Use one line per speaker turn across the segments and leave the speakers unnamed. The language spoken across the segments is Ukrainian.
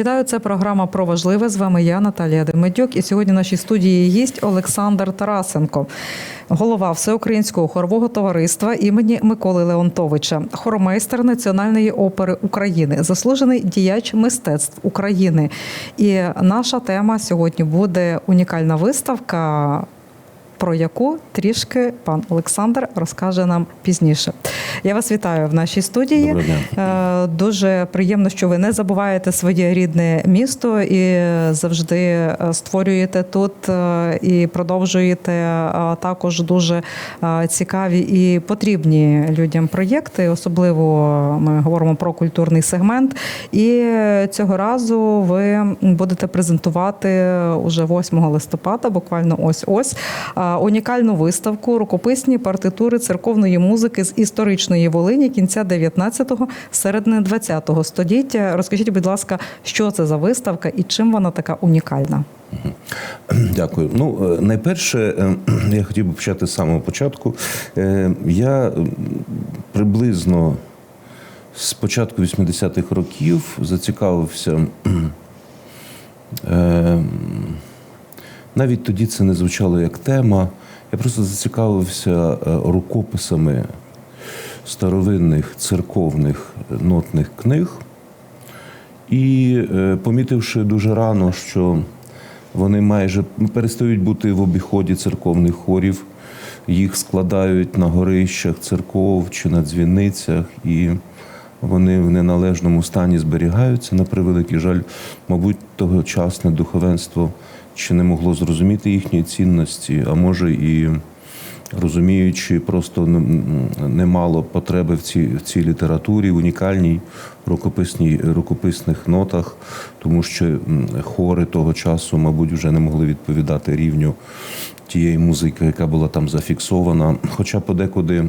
Вітаю, це програма про важливе. З вами я, Наталія Демедюк. І сьогодні в нашій студії гість Олександр Тарасенко, голова Всеукраїнського хорового товариства імені Миколи Леонтовича, хоромейстер Національної опери України, заслужений діяч мистецтв України. І наша тема сьогодні буде унікальна виставка. Про яку трішки пан Олександр розкаже нам пізніше. Я вас вітаю в нашій студії.
Доброго дня.
Е, Дуже приємно, що ви не забуваєте своє рідне місто і завжди е, створюєте тут е, і продовжуєте також дуже цікаві і потрібні людям проєкти. Особливо ми говоримо про культурний сегмент. І цього разу ви будете презентувати уже 8 листопада, буквально ось ось унікальну виставку рукописні партитури церковної музики з історичної Волині кінця 19-го, середини 20-го століття. Розкажіть, будь ласка, що це за виставка і чим вона така унікальна?
Дякую. Ну, е, найперше, е, я хотів би почати з самого початку. Е, Я приблизно з початку 80-х років зацікавився. Навіть тоді це не звучало як тема. Я просто зацікавився рукописами старовинних церковних нотних книг. І е, помітивши дуже рано, що вони майже перестають бути в обіході церковних хорів, їх складають на горищах церков чи на дзвіницях, і вони в неналежному стані зберігаються. На превеликий жаль, мабуть, тогочасне духовенство чи не могло зрозуміти їхньої цінності, а може і розуміючи, просто не- не мало потреби в цій, в цій літературі, унікальній рукописній, рукописних нотах, тому що хори того часу, мабуть, вже не могли відповідати рівню тієї музики, яка була там зафіксована. Хоча подекуди.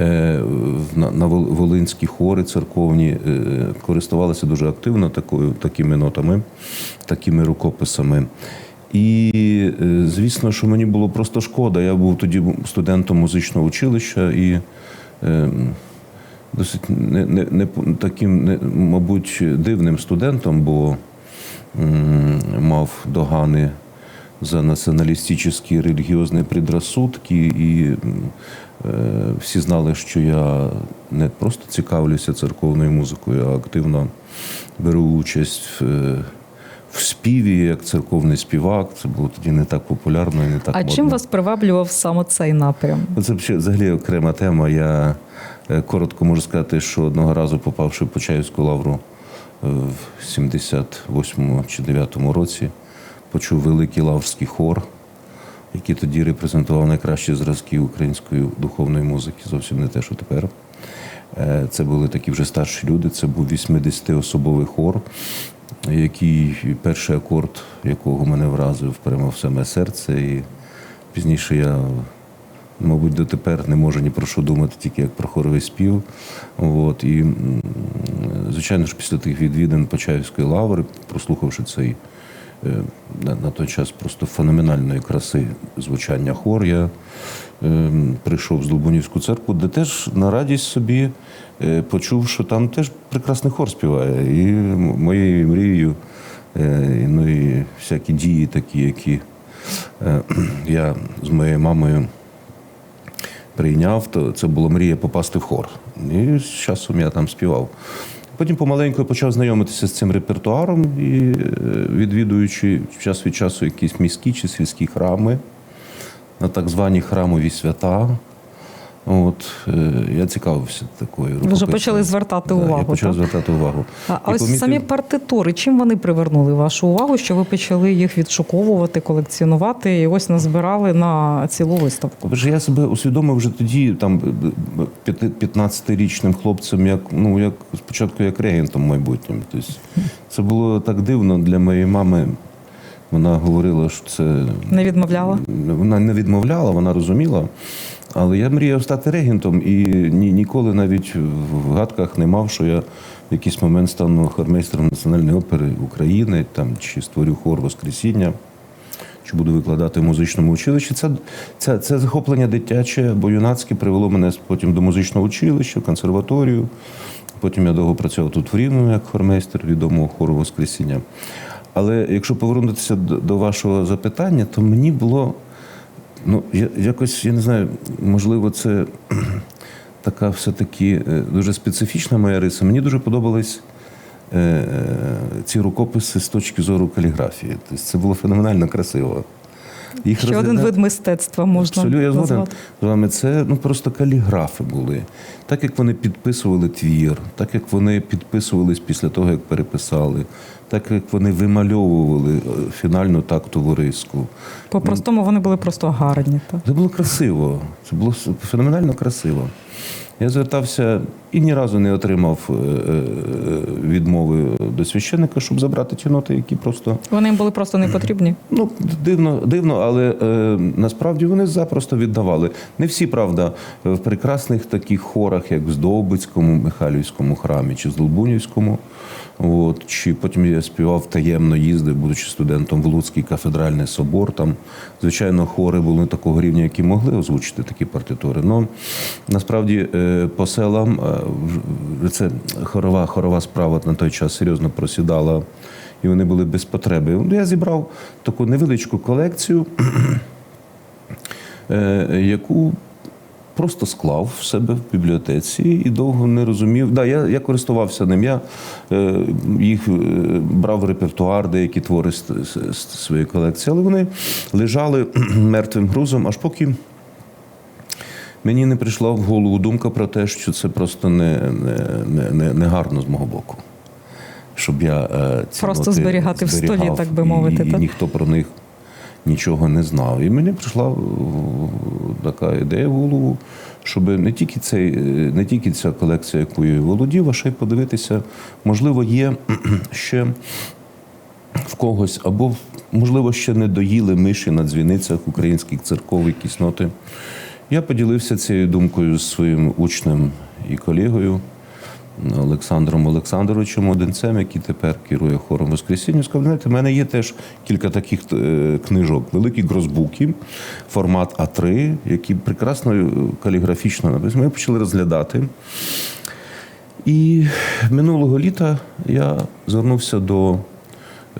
е, на волинські хори церковні е, користувалися дуже активно такою, такими нотами, такими рукописами. І е, звісно, що мені було просто шкода. Я був тоді студентом музичного училища і е, досить не, не, не таким, не, мабуть, дивним студентом, бо мав догани за націоналістичні релігіозні предрассудки, і е, всі знали, що я не просто цікавлюся церковною музикою, а активно беру участь в, е, в співі як церковний співак. Це було тоді не так популярно і не так
а
модно.
чим вас приваблював саме цей напрям?
Ну, Це взагалі- окрема тема. Я е, коротко можу сказати, що одного разу попавши в Почаївську лавру е, в 78 чи 9 році, почув великий лаврський хор, який тоді репрезентував найкращі зразки української духовної музики, зовсім не те, що тепер. Е, Це були такі вже старші люди. Це був 80-особовий хор, який перший акорд, якого мене вразив прямо в саме серце. І пізніше я мабуть, дотепер не можу ні про що думати, тільки як про хоровий спів. От. І, звичайно ж, після тих відвідин Почаївської лаври, прослухавши цей е, на, той час просто феноменальної краси звучання хор, я прийшов з Долбунівську церкву, де теж на радість собі е, почув, що там теж прекрасний хор співає. І моєю мрією, е, ну і всякі дії такі, які е, я з моєю мамою прийняв, то це була мрія попасти в хор. І з часом я там співав. Потім помаленьку почав знайомитися з цим репертуаром і відвідуючи час від часу якісь міські чи сільські храми, на так звані храмові свята. От е, я цікавився такою
Ви вже почали звертати
Да,
увагу.
Я почав
так?
звертати увагу.
А
І
ось
помітив-
самі партитури, чим вони привернули вашу увагу, що ви почали їх відшуковувати, колекціонувати і ось назбирали на цілу виставку?
По-перше, я себе усвідомив вже тоді, там п'яти- 15-річним хлопцем, як ну як спочатку як регентом майбутнім. Тобто це було так дивно для моєї мами. Вона говорила, що це
Не відмовляла?
вона не відмовляла, вона розуміла. Але я мріяв стати регентом і ні, ніколи навіть в гадках не мав, що я в якийсь момент стану хормейстером Національної опери України там, чи створю хор Воскресіння. що буду викладати в музичному училищі. Це, це, це захоплення дитяче або юнацьке привело мене потім до музичного училища, в консерваторію. Потім я довго працював тут в Рівному як хормейстер відомого хору Воскресіння. Але якщо повернутися до, вашого запитання, то мені було ну, я, якось, я не знаю, можливо, це така все-таки е, дуже специфічна моя риса. Мені дуже подобались е, ці рукописи з точки зору каліграфії. Тобто це було феноменально красиво. Їх
Ще один вид мистецтва можна
Абсолютно, я згоден з вами. Це ну просто каліграфи були. Так як вони підписували твір, так як вони підписувались після того, як переписали, так як вони вимальовували е, фінальну тактову риску.
По-простому вони були просто гарні. Так?
Це було красиво. Це було феноменально красиво. Я звертався і ні разу не отримав е, е, відмови до священника, щоб забрати ті ноти, які просто
Вони їм були просто не потрібні.
Ну, дивно, дивно, але е, насправді вони запросто віддавали. Не всі, правда, в прекрасних таких хорах, як в Здобицькому, Михайлівському храмі чи Здолбунівському. От, чи потім я співав таємно їздив, будучи студентом в Луцький кафедральний собор. Там, звичайно, хори були такого рівня, які могли озвучити такі партитури. Ну, насправді, е, по селам е, це хорова, хорова справа на той час серйозно просідала і вони були без потреби. Я зібрав таку невеличку колекцію, е, яку просто склав в себе в бібліотеці і довго не розумів. Да, я, я користувався ним. Я е, їх е, брав в репертуар, деякі твори з, з, з своєї колекції, але вони лежали мертвим грузом, аж поки. Мені не прийшла в голову думка про те, що це просто не, не, не, не, не гарно з мого боку. Щоб я е, ці
Просто
ноти
зберігати в столі, так би
і-
мовити,
І,
так?
ніхто про них нічого не знав. І мені прийшла е, така ідея в голову, щоб не тільки, цей, е, не тільки ця колекція, яку я володів, а ще й подивитися, можливо, є ще в когось, або, можливо, ще не доїли миші на дзвіницях українських церков, якісь ноти. Я поділився цією думкою з своїм учнем і колегою Олександром Олександровичем Одинцем, який тепер керує хором. Сказав, знаєте, в мене є теж кілька таких е, книжок, великі грозбуки, формат А3, які прекрасно каліграфічно написані. Ми почали розглядати. І минулого літа я звернувся до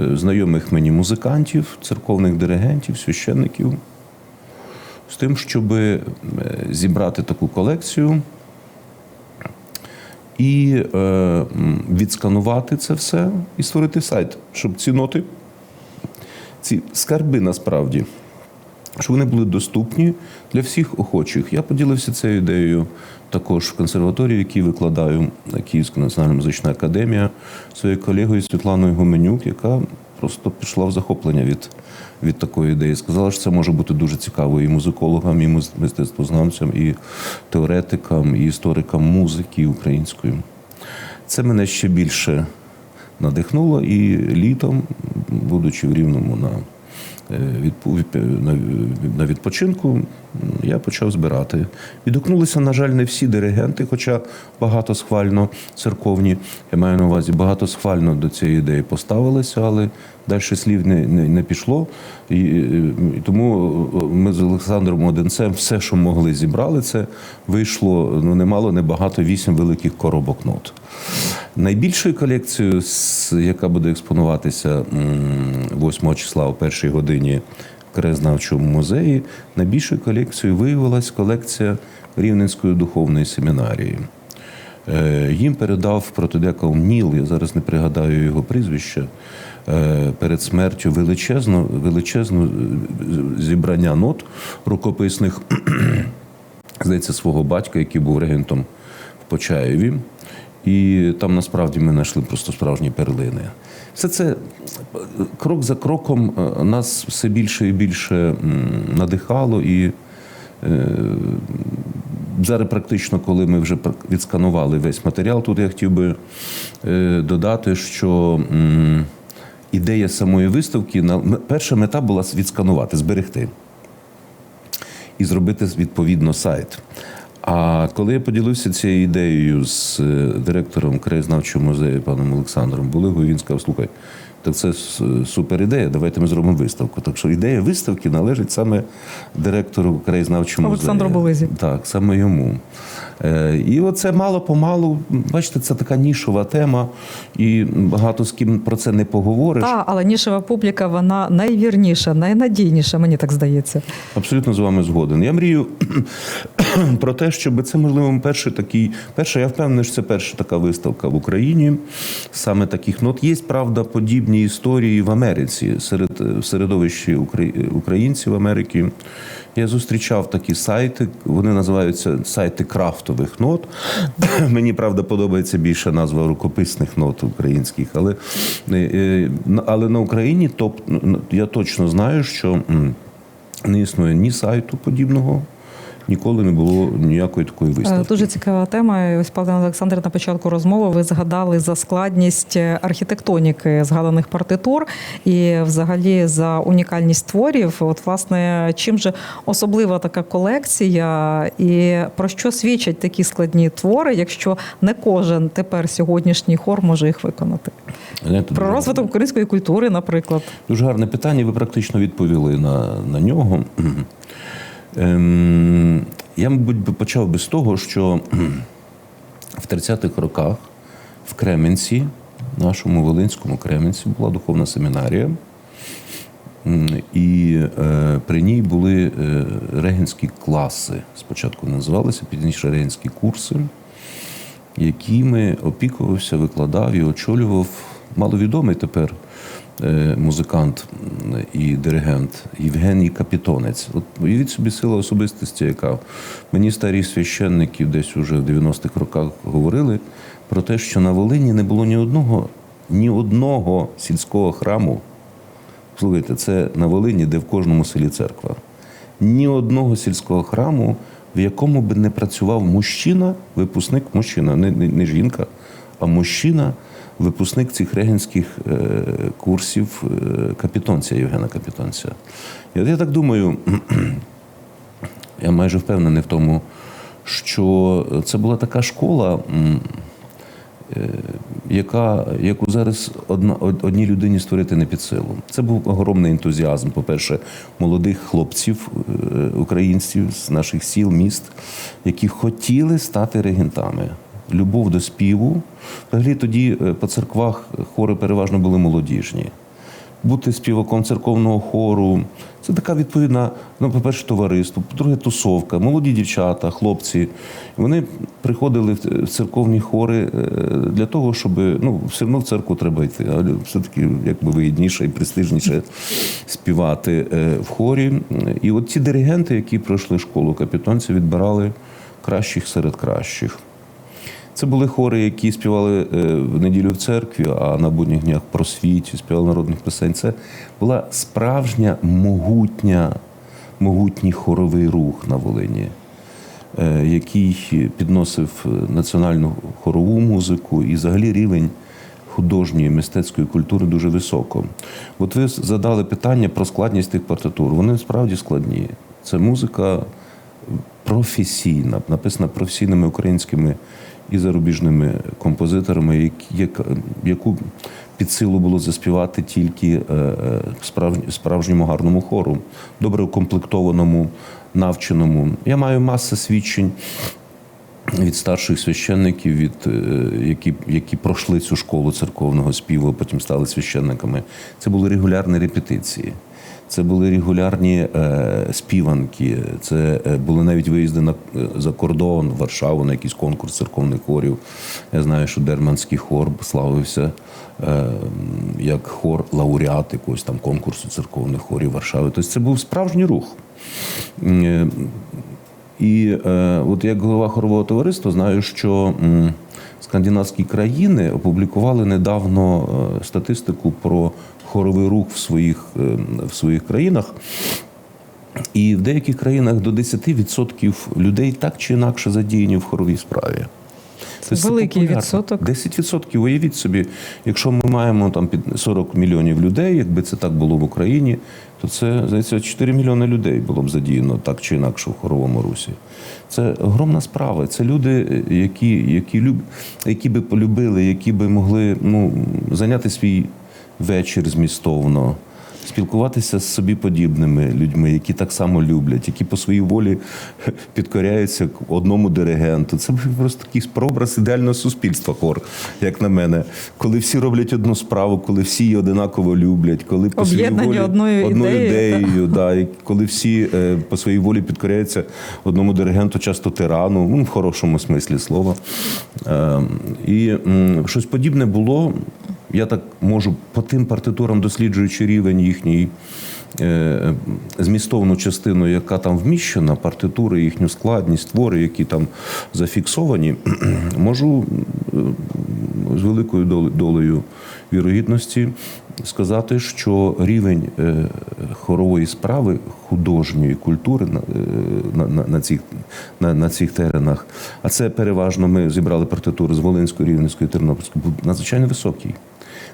е, знайомих мені музикантів, церковних диригентів, священників з тим, щоб е, зібрати таку колекцію і е, відсканувати це все і створити сайт, щоб ці ноти, ці скарби насправді, щоб вони були доступні для всіх охочих. Я поділився цією ідеєю також в консерваторії, в якій викладаю Київська національна музична академія своєю колегою Світланою Гуменюк, яка просто пішла в захоплення від, від такої ідеї. Сказала, що це може бути дуже цікаво і музикологам, і мистецтвознавцям, і теоретикам, і історикам музики української. Це мене ще більше надихнуло, і літом, будучи в Рівному на, на, на відпочинку, я почав збирати. Відгукнулися, на жаль, не всі диригенти, хоча багато схвально церковні, я маю на увазі, багато схвально до цієї ідеї поставилися, але далі слів не, не, не пішло. І, і тому е, ми з Олександром Одинцем все, що могли, зібрали це. Вийшло ну, немало, небагато, вісім великих коробок нот. Найбільшою колекцією, яка буде експонуватися 8 числа о першій годині в краєзнавчому музеї, найбільшою колекцією виявилась колекція Рівненської духовної семінарії. Е, Їм передав протодекол Ніл, я зараз не пригадаю його прізвище, перед смертю величезну, величезну е, зібрання нот рукописних, здається, свого батька, який був регентом в Почаєві. І там насправді ми знайшли просто справжні перлини. Все це е, крок за кроком е, нас все більше і більше надихало і. е, Зараз практично, коли ми вже відсканували весь матеріал, тут я хотів би е, додати, що ідея самої виставки на перша мета була відсканувати, зберегти і зробити відповідно сайт. А коли я поділився цією ідеєю з е, директором краєзнавчого музею паном Олександром Булигою, він сказав: слухай, Так це супер ідея. Давайте ми зробимо виставку. Так що ідея виставки належить саме директору краєзнавчого музею.
Олександру Болизі.
Так, саме йому. Е, І оце мало помалу, бачите, це така нішова тема, і багато з ким про це не поговориш.
Та, але нішева публіка вона найвірніша, найнадійніша, мені так здається.
Абсолютно з вами згоден. Я мрію про те, щоб це можливо перший такий. Перша, я впевнений, що це перша така виставка в Україні. Саме таких нот. Є, правда, подібні історії в Америці серед в середовищі укра- українців Америки. Я зустрічав такі сайти, вони називаються сайти крафтових нот. Мені правда подобається більше назва рукописних нот українських, але, е, е, але на Україні топ, я точно знаю, що. не існує ні сайту подібного, ніколи не було ніякої такої
Е,
виставки.
Дуже цікава тема. І Ось пане Олександр, на початку розмови ви згадали за складність е, архітектоніки згаданих партитур і взагалі за унікальність творів. От, власне, чим же особлива така колекція, і про що свідчать такі складні твори, якщо не кожен тепер сьогоднішній хор може їх виконати?
Знаєте,
Про розвиток української культури, наприклад.
Дуже гарне питання, ви практично відповіли на, на нього. Ем, я, мабуть, би почав би з того, що в 30-х роках в Кременці, нашому Волинському Кременці, була духовна семінарія. І е, при ній були е, регенські класи. Спочатку називалися, пізніше регенські курси, якими опікувався, викладав і очолював маловідомий тепер музикант і диригент Євгеній Капітонець. От уявіть собі сила особистості, яка мені старі священники десь уже в 90-х роках говорили про те, що на Волині не було ні одного, ні одного сільського храму. Слухайте, це на Волині, де в кожному селі церква. Ні одного сільського храму, в якому би не працював мужчина, випускник мужчина, не, не, не жінка, а мужчина, випускник цих регенських е, курсів е, капітонця Євгена Капітонця. І от я так думаю, я майже впевнений в тому, що це була така школа. е, яка, яку зараз одна, од- одній людині створити не під силу. Це був огромний ентузіазм, по-перше, молодих хлопців, українців з наших сіл, міст, які хотіли стати регентами. Любов до співу. Взагалі тоді е, по церквах хори переважно були молодіжні. Бути співаком церковного хору це така відповідна, ну, по-перше, товариство, по-друге, тусовка, молоді дівчата, хлопці. Вони приходили в церковні хори е, для того, щоб ну, все одно в церкву треба йти, а все-таки якби вигідніше і престижніше співати е, в хорі. І от ті диригенти, які пройшли школу капітонці, відбирали кращих серед кращих. Це були хори, які співали е, в неділю в церкві, а на будніх днях просвіті, співали народних пісень. Це була справжня могутня, могутній хоровий рух на Волині, е, який підносив національну хорову музику і взагалі рівень художньої мистецької культури дуже високо. От ви задали питання про складність тих партитур. Вони справді складні. Це музика професійна, написана професійними українськими і зарубіжними композиторами, яку під силу було заспівати тільки е, е, справжньому гарному хору, добре укомплектованому, навченому. Я маю масу свідчень від старших священників, від, е, які, які пройшли цю школу церковного співу, а потім стали священниками. Це були регулярні репетиції. Це були регулярні е, співанки, це е, були навіть виїзди на, е, за кордон, в Варшаву на якийсь конкурс церковних хорів. Я знаю, що Дерманський хор славився як хор лауреат якогось там конкурсу церковних хорів Варшави. Тобто це був справжній рух. І от як голова хорового товариства знаю, що скандинавські країни опублікували недавно статистику про хоровий рух в своїх, е, в своїх країнах. І в деяких країнах до 10% людей так чи інакше задіяні в хоровій справі. Тобто
великий
популярно.
відсоток.
10%. Уявіть собі, якщо ми маємо там під 40 мільйонів людей, якби це так було в Україні, то це здається 4 мільйони людей було б задіяно так чи інакше в хоровому русі. Це огромна справа. Це люди, які, які, люб, які би полюбили, які би могли ну, зайняти свій вечір змістовно, спілкуватися з собі подібними людьми, які так само люблять, які по своїй волі підкоряються одному диригенту. Це просто такий прообраз ідеального суспільства, хор, як на мене. Коли всі роблять одну справу, коли всі її одинаково люблять, коли по своїй волі
одною ідеєю,
ідеєю, да, і коли всі е, по своїй волі підкоряються одному диригенту, часто тирану, ну, в хорошому смислі слова. Е, і м, щось подібне було. Я так можу по тим партитурам, досліджуючи рівень їхній е, змістовну частину, яка там вміщена, партитури, їхню складність, твори, які там зафіксовані, можу з великою долею вірогідності сказати, що рівень е, хорової справи, художньої культури е, на, на, на, цих, на, на цих теренах, а це переважно ми зібрали партитури з Волинської, Рівненської, Тернопільської, був надзвичайно високий.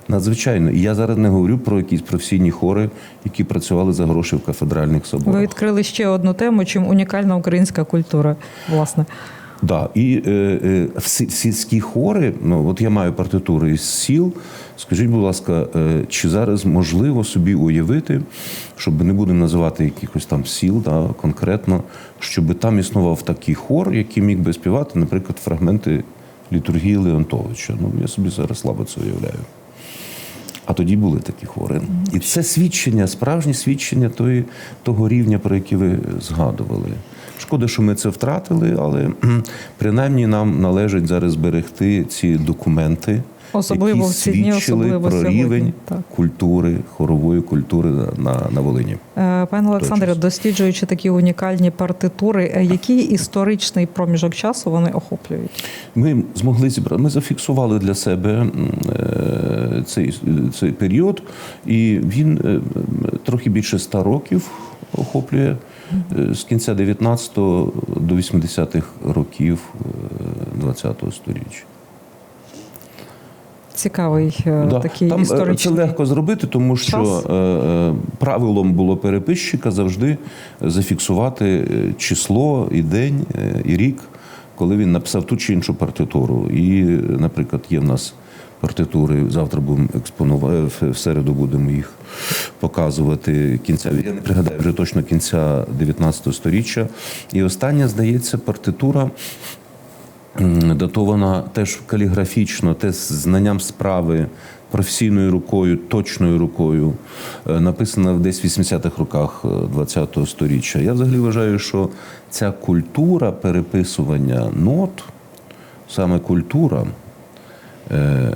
Надзвичайно. І я зараз не говорю про якісь професійні хори, які працювали за гроші в кафедральних
Ви
соборах.
відкрили ще одну тему, чим унікальна українська культура, власне.
Да, і е, е, сільські хори, ну от я маю партитури із сіл. Скажіть, будь ласка, е, чи зараз можливо собі уявити, щоб не будемо називати якихось там сіл, да, конкретно, щоб там існував такий хор, який міг би співати, наприклад, фрагменти літургії Леонтовича. Ну я собі зараз слабо це уявляю. А тоді були такі хори. І це свідчення, справжнє свідчення тої, того рівня, про який ви згадували. Шкода, що ми це втратили, але принаймні нам належить зараз зберегти ці документи,
Особливо
які
в ці дні, особливо
про
сьогодні.
рівень
Так.
культури, хорової культури на, на Волині.
Е, Пане Олександре, досліджуючи такі унікальні партитури, е, який історичний проміжок часу вони охоплюють?
Ми змогли зібрати, ми зафіксували для себе е, цей, цей період, і він трохи більше ста років охоплює з кінця 19-го до 80-х років е, 20-го сторіччя.
Цікавий е,
Да.
такий
Там е, це легко зробити, тому що
час.
е, е, правилом було переписчика завжди зафіксувати е, число і день, е, і рік, коли він написав ту чи іншу партитуру. І, е, наприклад, є в нас партитури. Завтра будемо експонувати в- в середу будемо їх показувати кінця. Я не пригадаю вже точно кінця 19 століття. І остання, здається, партитура. Датована теж каліграфічно, теж з знанням справи, професійною рукою, точною рукою, е, написана в десь 80-х роках ХХ століття. Я взагалі вважаю, що ця культура переписування нот, саме культура, е,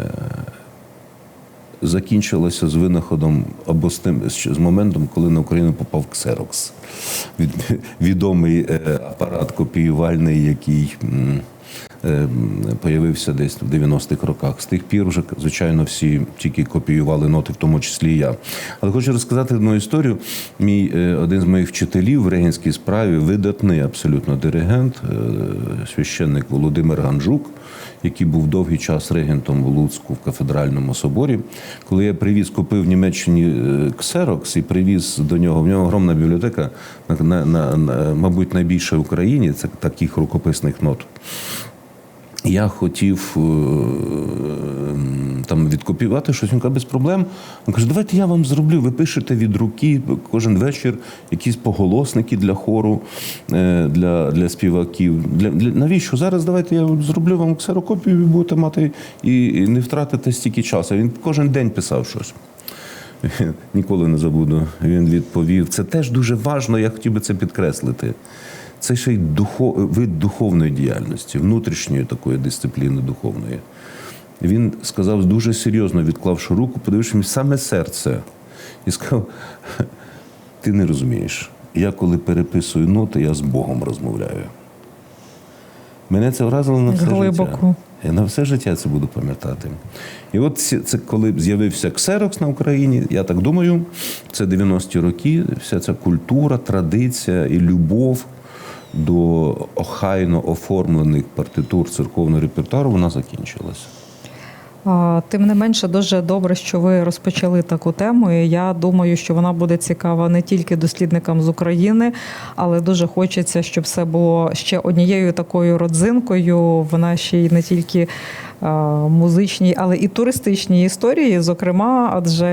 закінчилася з винаходом або з тим з моментом, коли на Україну попав ксерокс. Від, відомий е, апарат копіювальний, який е, появився десь в 90-х роках. З тих пір вже, звичайно, всі тільки копіювали ноти, в тому числі і я. Але хочу розказати одну історію. Мій е, один з моїх вчителів в регенській справі, видатний абсолютно диригент, е, священник Володимир Ганжук який був довгий час регентом в Луцьку в кафедральному соборі. Коли я привіз, купив в Німеччині е, ксерокс і привіз до нього, в нього огромна бібліотека, на, на, на- мабуть, найбільша в Україні, це таких рукописних нот. Я хотів е, там відкопіювати щось. Він каже, без проблем. Він каже, давайте я вам зроблю. Ви пишете від руки кожен вечір якісь поголосники для хору, е, для, для співаків. Для, для, навіщо? Зараз давайте я зроблю вам ксерокопію, ви будете мати і, і не втратите стільки часу. Він кожен день писав щось. Ніколи не забуду. Він відповів. Це теж дуже важливо, я хотів би це підкреслити. Це ще й духов... вид духовної діяльності, внутрішньої такої дисципліни духовної. Він сказав дуже серйозно, відклавши руку, подививши мені саме серце, і сказав: ти не розумієш. Я коли переписую ноти, я з Богом розмовляю. Мене це вразило на все
Глибоко.
життя. Я на все життя це буду пам'ятати. І от це коли з'явився ксерокс на Україні, я так думаю, це 90-ті роки, вся ця культура, традиція і любов до охайно оформлених партитур церковного репертуару, вона закінчилася.
Тим не менше, дуже добре, що ви розпочали таку тему. І я думаю, що вона буде цікава не тільки дослідникам з України, але дуже хочеться, щоб все було ще однією такою родзинкою в нашій не тільки музичній, але і туристичній історії. Зокрема, адже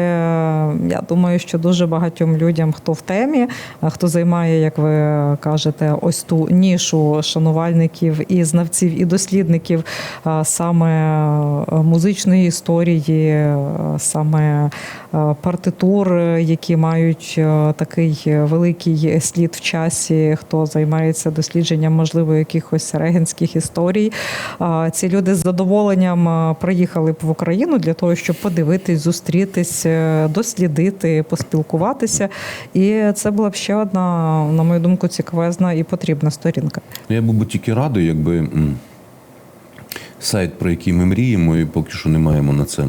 я думаю, що дуже багатьом людям, хто в темі, хто займає, як ви кажете, ось ту нішу шанувальників і знавців, і дослідників е, саме е, музичної історії, е, саме е, партитур, е, які мають е, такий великий слід в часі, хто займається дослідженням, можливо, якихось регенських історій. Ці люди з задоволенням е, приїхали б в Україну для того, щоб подивитись, зустрітись, е, дослідити, поспілкуватися. І це була б ще одна, на мою думку, цікавезна і потрібна сторінка.
Ну, Я був би тільки радий, якби сайт, про який ми мріємо, і поки що не маємо на це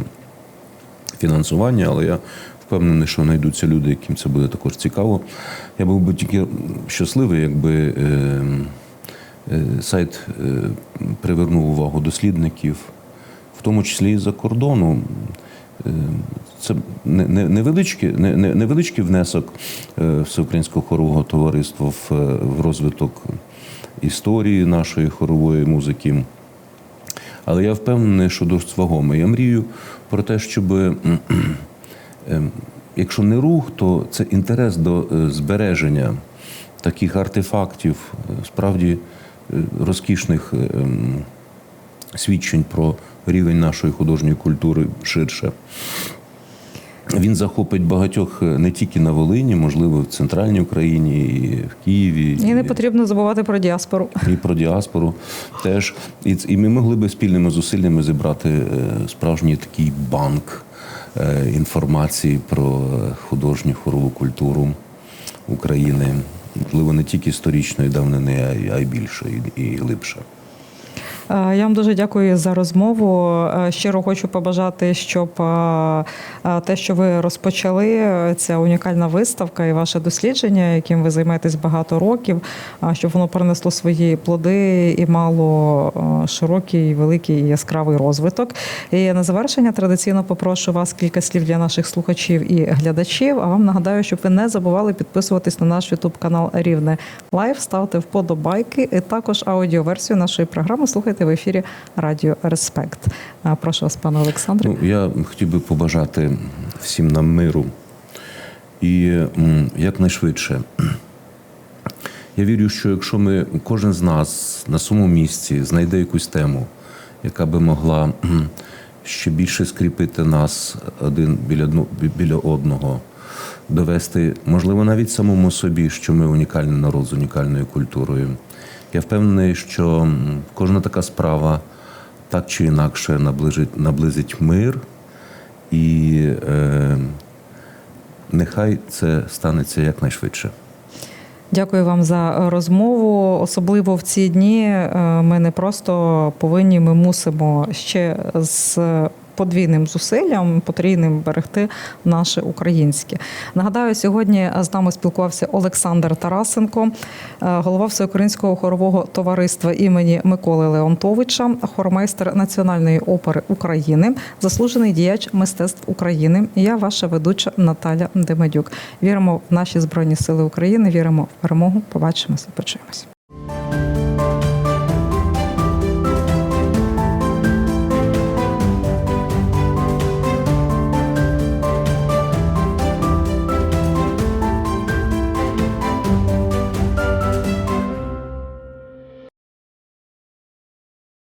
фінансування, але я впевнений, що знайдуться люди, яким це буде також цікаво. Я був би тільки щасливий, якби е, е, сайт привернув увагу дослідників, в тому числі і за кордону. Е, Це не- не- невеличкий, не- не- невеличкий внесок е, Всеукраїнського хорового товариства в, е, розвиток історії нашої хорової музики. Але я впевнений, що досить вагомий. Я мрію про те, щоб, ем, якщо не рух, то це інтерес до збереження таких артефактів, справді розкішних ем, свідчень про рівень нашої художньої культури ширше. Він захопить багатьох е, не тільки на Волині, можливо, в центральній Україні, і в Києві.
І не потрібно забувати про діаспору.
І про діаспору теж. І, і ми могли би спільними зусиллями зібрати е, справжній такий банк е, інформації про художню хорову культуру України. Можливо, не тільки історичної давнини, а й, а й більше, і, і глибше.
Е, Я вам дуже дякую за розмову. Е, Щиро хочу побажати, щоб е, те, що ви розпочали, ця унікальна виставка і ваше дослідження, яким ви займаєтесь багато років, щоб воно принесло свої плоди і мало широкий, великий яскравий розвиток. І на завершення традиційно попрошу вас кілька слів для наших слухачів і глядачів. А вам нагадаю, щоб ви не забували підписуватись на наш Ютуб канал Рівне Лайв, ставте вподобайки і також аудіоверсію нашої програми слухайте в ефірі Радіо Респект. Прошу вас, пане Олександре.
Ну, я хотів би побажати всім нам миру і якнайшвидше. Я вірю, що якщо ми кожен з нас на своєму місці знайде якусь тему, яка би могла ще більше скріпити нас один біля, біля одного, довести, можливо, навіть самому собі, що ми унікальний народ з унікальною культурою. Я впевнений, що кожна така справа так чи інакше наближить, наблизить мир, і е, нехай це станеться якнайшвидше.
Дякую вам за розмову. Особливо в ці дні е, ми не просто повинні, ми мусимо ще з подвійним зусиллям потрійним берегти наше українське. Нагадаю, сьогодні з нами спілкувався Олександр Тарасенко, е, голова Всеукраїнського хорового товариства імені Миколи Леонтовича, хормейстер Національної опери України, заслужений діяч мистецтв України. Я ваша ведуча Наталя Демедюк. Віримо в наші збройні сили України. Віримо в перемогу. Побачимося, почуємося.